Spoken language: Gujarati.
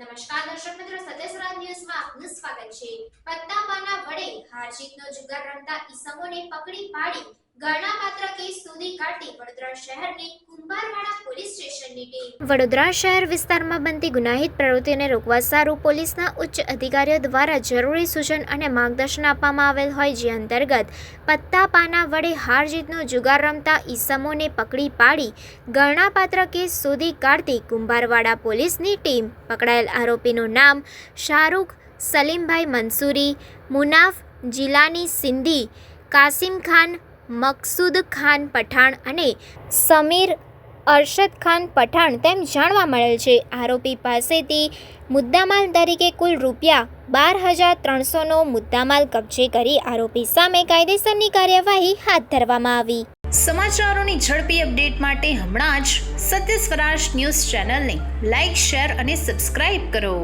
નમસ્કાર દર્શક મિત્રો, સત્યસરા ન્યૂઝમાં આપનું સ્વાગત છે. પત્તાપાના વડે હારજીતનો જુગાર રમતા ઈસમોને પકડી પાડી ગરણા વડોદરા શહેર વિસ્તારમાં બનતી ગુનાહિત પ્રવૃત્તિને રોકવા સારું પોલીસના ઉચ્ચ અધિકારીઓ દ્વારા જરૂરી સૂચન અને માર્ગદર્શન આપવામાં આવેલ હોય જે અંતર્ગત પત્તા પાના વડે હાર જીતનો જુગાર રમતા ઈસમોને પકડી પાડી ગણનાપાત્ર કેસ શોધી કાઢતી કુંભારવાડા પોલીસની ટીમ. પકડાયેલ આરોપીનું નામ શાહરૂખ સલીમભાઈ મંસૂરી, મુનાફ જિલાની સિંધી, કાસિમ ખાન મકસૂદ ખાન પઠાણ અને સમીર અરશદ ખાન પઠાણ તેમ જાણવા મળેલ છે. આરોપી પાસેથી મુદ્દામાલ તરીકે કુલ રૂપિયા બાર હજાર ત્રણસોનો મુદ્દામાલ કબજે કરી આરોપી સામે કાયદેસરની કાર્યવાહી હાથ ધરવામાં આવી. સમાચારોની ઝડપી અપડેટ માટે હમણાં જ સત્ય સ્વરાજ ન્યૂઝ ચેનલને લાઇક શેર અને સબસ્ક્રાઇબ કરો.